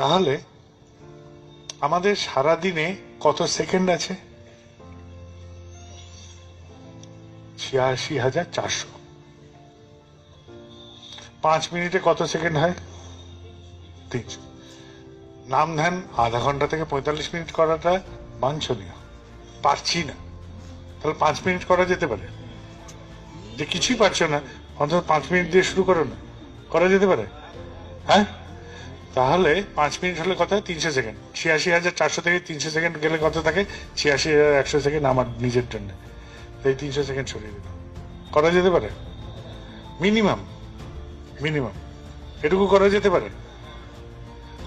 তাহলে আমাদের সারা দিনে কত সেকেন্ড আছে? ছিয়াশি হাজার চারশো। পাঁচ মিনিটে কত সেকেন্ড হয়? তিনশো। নাম ধ্যান আধা ঘণ্টা থেকে পঁয়তাল্লিশ মিনিট করাটা বাঞ্ছনীয়। পারছি না। তাহলে পাঁচ মিনিট করা যেতে পারে? যে কিছুই পারছ না, অন্তত পাঁচ মিনিট দিয়ে শুরু করো না। করা যেতে পারে? হ্যাঁ? তাহলে পাঁচ মিনিট হলে কত হয় তিনশো সেকেন্ড। ছিয়াশি হাজার চারশো থেকে তিনশো সেকেন্ড গেলে কত থাকে, ছিয়াশি হাজার একশো সেকেন্ড আমার নিজের জন্য। এই তিনশো সেকেন্ড সরিয়ে দিলাম। করা যেতে পারে? মিনিমাম। মিনিমাম। এটুকু করা যেতে পারে?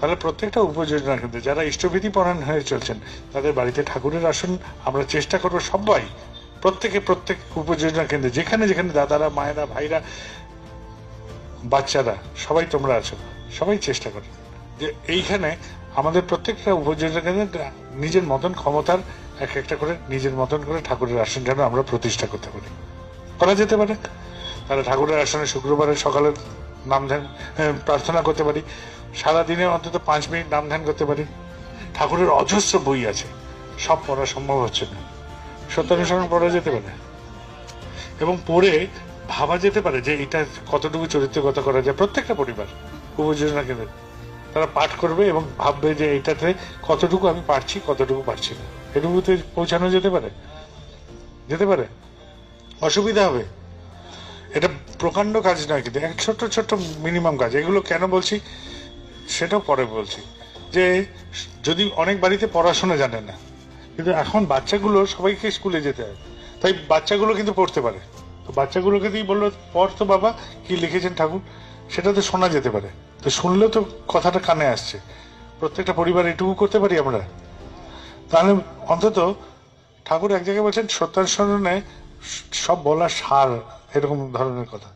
তাহলে প্রত্যেকটা উপযোজনা কেন্দ্রে যারা ইষ্টভীতি পরায়ণ হয়ে চলছেন, তাদের বাড়িতে ঠাকুরের আসন আমরা চেষ্টা করব সবাই, প্রত্যেকে প্রত্যেক উপযোজনা কেন্দ্রে যেখানে যেখানে দাদারা, মায়েরা, ভাইরা, বাচ্চারা, সবাই তোমরা আছো। সবাই চেষ্টা করে। যে এইখানে আমাদের প্রত্যেকটা কেন্দ্রে নিজের মতন ক্ষমতার এক একটা করে নিজের মতন করে ঠাকুরের আসন যেন আমরা প্রতিষ্ঠা করতে পারি। করা যেতে পারে। তাহলে ঠাকুরের আসনে শুক্রবারে সকালে নাম ধ্যান প্রার্থনা করতে পারি। সারা দিনে অন্তত পাঁচ মিনিট নাম ধ্যান করতে পারি। ঠাকুরের অজস্র বই আছে। সব পড়া সম্ভব হচ্ছে না। সত্যানুসরণ পড়া যেতে পারে। এবং পড়ে ভাবা যেতে পারে যে এটা কতটুকু চরিত্রগত করা যায় প্রত্যেকটা পরিবার। উপযোজনা কেন্দ্রে তারা পাঠ করবে এবং ভাববে যে এটাতে কতটুকু আমি পারছি, কতটুকু পারছি না। এটুকুতে পৌঁছানো যেতে পারে? যেতে পারে? অসুবিধা হবে। এটা প্রকাণ্ড কাজ নয় কিন্তু, এক ছোট্ট ছোট্ট মিনিমাম কাজ। এগুলো কেন বলছি? সেটাও পরে বলছি। যে যদি অনেক বাড়িতে পড়াশোনা জানে না, কিন্তু এখন বাচ্চাগুলো সবাইকে স্কুলে যেতে হয়। তাই বাচ্চাগুলো কিন্তু পড়তে পারে। তো বাচ্চাগুলোকে দিয়ে বলল, পড় তো বাবা, কি লিখেছেন ঠাকুর? সেটা তো শোনা যেতে পারে। তো শুনলেও তো কথাটা কানে আসছে। প্রত্যেকটা পরিবার এটুকু করতে পারি আমরা? তাহলে অন্তত ঠাকুর এক জায়গায় বলছেন সত্যানুসরণে সব বলা সার, এরকম ধরনের কথা।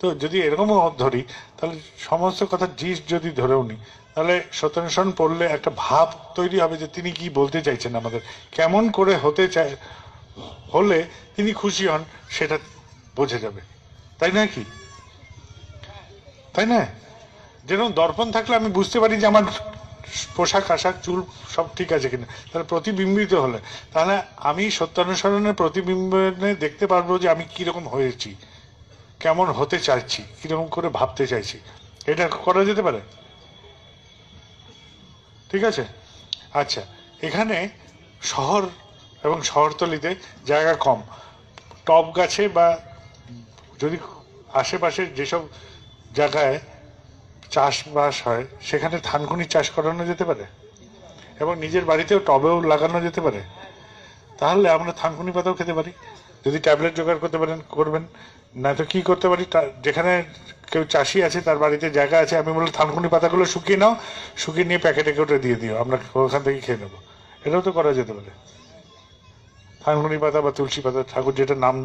তো যদি এরকমও ধরি, তাহলে সমস্ত কথা জিস যদি ধরেও নি, তাহলে সত্যানুসরণ পড়লে একটা ভাব তৈরি হবে যে তিনি কি বলতে চাইছেন আমাদের। কেমন করে হতে চায়, হলে তিনি খুশি হন, সেটা বোঝা যাবে। তাই না কি? তাই না যেরকম দর্পণ থাকলে আমি বুঝতে পারি যে আমার পোশাক, আশাক, চুল সব ঠিক আছে কিনা। তাহলে প্রতিবিম্বিত হলে। তাহলে আমি সত্যানুসরণের প্রতিবিম্বনে দেখতে পারব যে আমি কীরকম হয়েছি, কেমন হতে চাইছি, কীরকম করে ভাবতে চাইছি। এটা করা যেতে পারে? ঠিক আছে? আচ্ছা এখানে শহর এবং শহরতলিতে জায়গা কম। টব গাছে বা যদি আশেপাশে যেসব জায়গায় চাষবাস হয়, সেখানে থানকুনি চাষ করানো যেতে পারে এবং নিজের বাড়িতেও টবেও লাগানো যেতে পারে। তাহলে আমরা থানকুনি পাতাও খেতে পারি। যদি ট্যাবলেট জোগাড় করতে পারেন, করবেন। না তো কি করতে পারি যেখানে কেউ চাষি আছে, তার বাড়িতে জায়গা আছে, আমি বলি থানকুনি পাতাগুলো শুকিয়ে নাও, শুকিয়ে নিয়ে প্যাকেটে কেটে দিয়ে দিও, আমরা ওখান থেকে খেয়ে নেব। এটাও তো করা যেতে পারে। থানকুনি পাতা বা তুলসী পাতা, ঠাকুর যেটা নাম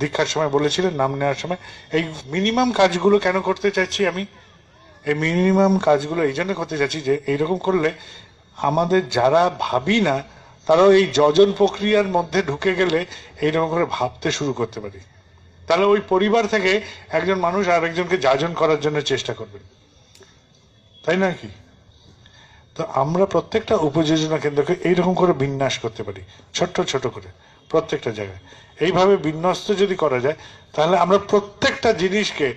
দীক্ষার সময় বলেছিলেন, নাম নেওয়ার সময়, এই মিনিমাম কাজগুলো কেন করতে চাইছি আমি? এই মিনিমাম কাজগুলো এই জন্য করতে চাচ্ছি যে এইরকম করলে আমাদের যারা ভাবি না, তারাও এই যজন প্রক্রিয়ার মধ্যে ঢুকে গেলে এইরকম করে ভাবতে শুরু করতে পারি। তাহলে ওই পরিবার থেকে একজন মানুষ আর একজনকে যাজন করার জন্য চেষ্টা করবেন তাই না কি? তো আমরা প্রত্যেকটা উপযোজনা কেন্দ্রকে এইরকম করে বিন্যাস করতে পারি, ছোট্ট ছোট করে, প্রত্যেকটা জায়গায়। এইভাবে বিন্যস্ত যদি করা যায়, তাহলে আমরা প্রত্যেকটা জিনিসকে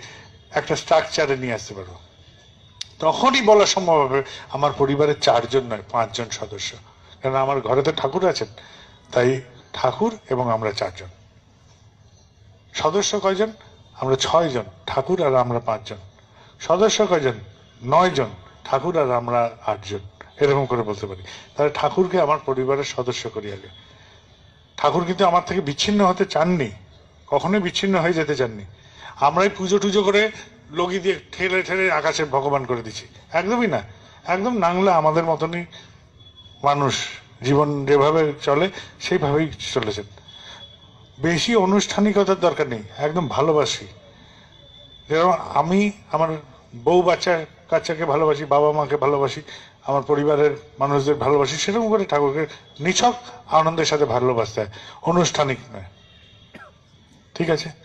একটা স্ট্রাকচারে নিয়ে আসতে পারব। তখনই বলা সম্ভব হবে আমার পরিবারের চারজন নয়, পাঁচজন সদস্য। কারণ আমার ঘরে তো ঠাকুর আছেন। তাই ঠাকুর এবং আমরা চারজন। সদস্য কয়জন? আমরা ছয়জন, ঠাকুর আর আমরা পাঁচজন। সদস্য কয়জন? নয় জন ঠাকুর আর আমরা আটজন। এরকম করে বলতে পারি। তাহলে ঠাকুরকে আমার পরিবারের সদস্য করি আগে। ঠাকুর কিন্তু আমার থেকে বিচ্ছিন্ন হতে চাননি। কখনোই বিচ্ছিন্ন হয়ে যেতে চাননি। আমরাই পুজো টুজো করে লগি দিয়ে ঠেলে ঠেলে আকাশে ভগবান করে দিচ্ছি একদমই না। একদম নাংলা আমাদের মতনই মানুষ জীবন যেভাবে চলে, সেইভাবেই চলেছেন। বেশি আনুষ্ঠানিকতার দরকার নেই, একদম ভালোবাসি। যেরকম আমি আমার বউ বাচ্চা কাচ্চাকে ভালোবাসি, বাবা মাকে ভালোবাসি, আমার পরিবারের মানুষদের ভালোবাসি, সেরকম করে ঠাকুরকে নিছক আনন্দের সাথে ভালোবাসতে হয়। আনুষ্ঠানিক নয়। ঠিক আছে?